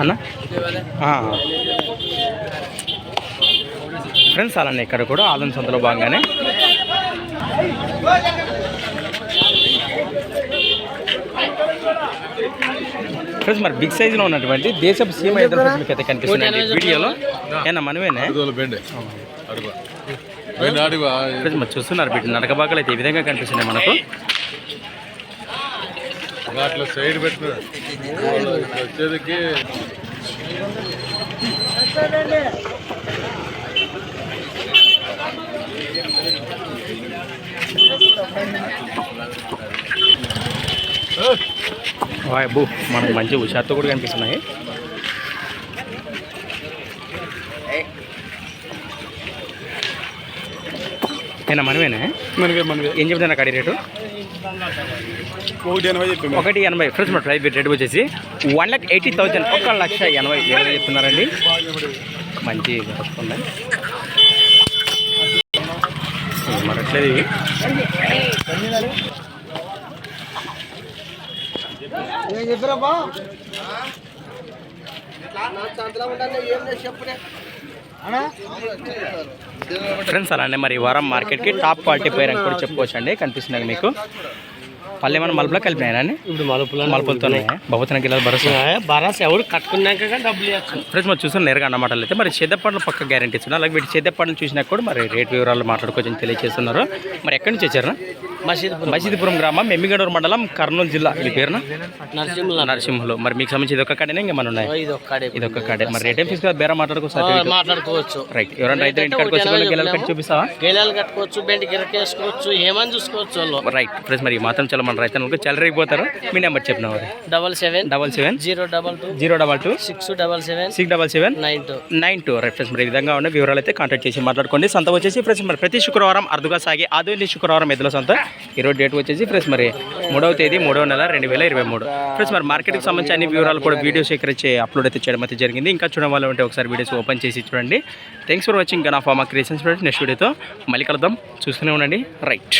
అన్న? ఫ్రెండ్స్ అలానే ఇక్కడ కూడా ఆదం సంతలో భాగంగానే. ఫ్రెండ్స్ మరి బిగ్ సైజులో ఉన్నటువంటి దేశపు సీమ ఎదురు మీకు అయితే కనిపిస్తున్నాయి వీడియోలో. ఏనా మనమేనే? ఫ్రెండ్స్ మరి చూస్తున్నారు బిడ్డ నడక భాగాలు అయితే ఈ విధంగా కనిపిస్తున్నాయి మనకు. అట్లా సైడ్ పెట్టిన వచ్చేదికి వాయ్ బూ మనకు మంచి హుషారుతో కూడా కనిపిస్తున్నాయి. ఏనా మనమేనే? మనవే మనవే ఏం చెప్తున్నా కడి రేటు? ఒకటి ఎనభై చెప్పి ఒకటి ఎనభై. ఫ్రెండ్స్ మన ప్రైస్ రేట్ వచ్చేసి వన్ లాక్ ఎయిటీ థౌజండ్ ఒక లక్ష ఎనభై వేలు చెప్తున్నారండి. మంచి వస్తుంది. మరట్లేదు ఫ్రెండ్స్ అలానే మరి ఈ వారం మార్కెట్కి టాప్ క్వాలిటీ పేరు అని కూడా చెప్పుకోవచ్చు అండి కనిపిస్తున్నాయి మీకు. పల్లె మన మలుపులో కలిపినాయని ఇప్పుడు మలుపులో మలుపులతోనే. బహుతన గిల్లలు భరోసా. బరాస్ ఎవరు కట్టుకున్నాక కానీ డబ్బులు ఫ్రెండ్స్ మరి చూసిన నేరుగా అన్నమాట అయితే మరి చేద్దప్పట్లు పక్క గ్యారంటీ ఇస్తున్నారు? అలాగే వీటి చేద్దప్పట్లు చూసినా కూడా మరి రేట్ వివరాలు మాట్లాడుకోవచ్చని తెలియజేస్తున్నారు మరి ఎక్కడి నుంచి వచ్చారు మసీద్ మసీదుపురం. గ్రామం ఎమ్మిగడూరు మండలం కర్నూలు జిల్లా. మీ పేరున? నరసింహుల నరసింహులు. మరి మీకు సంబంధించి ఇది ఒక కాడేనా? ఇంకా మన ఉన్నాయి? ఇది ఒక కాడే. మరి రేట్ ఏం కదా బేరా మాట్లాడుకోవచ్చు మాట్లాడుకోవచ్చు. రైట్ ఎవరైనా రైతులు ఇంటి కాడికి వచ్చి కట్టి చూపిస్తావా? గేలాలు కట్టుకోవచ్చు బెండి గిరకేసుకోవచ్చు ఏమని చూసుకోవచ్చు రైట్ ఫ్రెండ్స్ మరి మాత్రం చాలా మన రైతులకు చెలరైపోతారు మీ నెంబర్ చెప్పిన double seven double seven zero double two zero double two six double seven six double seven nine two nine two right మరి ఈ విధంగా ఉన్న వివరాలు అయితే కాంటాక్ట్ చేసి మాట్లాడుకోండి. సంత వచ్చేసి ఫ్రెండ్స్ మరి ప్రతి శుక్రవారం అరుదుగా సాగి ఆదోని శుక్రవారం ఎద్దుల సంత. ఈరోజు డేట్ వచ్చేసి ఫ్రెండ్స్ మరి మూడవ తేదీ మూడవ నెల రెండు వేల ఇరవై మూడు. ఫ్రెండ్స్ మరి మార్కెట్కి సంబంధించి అన్ని వివరాలు కూడా వీడియో సేకరించి అప్లోడ్ అయితే చేయడం అయితే జరిగింది. ఇంకా చూడడం వల్ల ఉంటే ఒకసారి వీడియోస్ ఓపెన్ చేసి చూడండి. Thanks for watching Gana pharma creations next వీడియోతో మళ్ళీ కలుద్దాం. చూస్తూనే ఉండండి. రైట్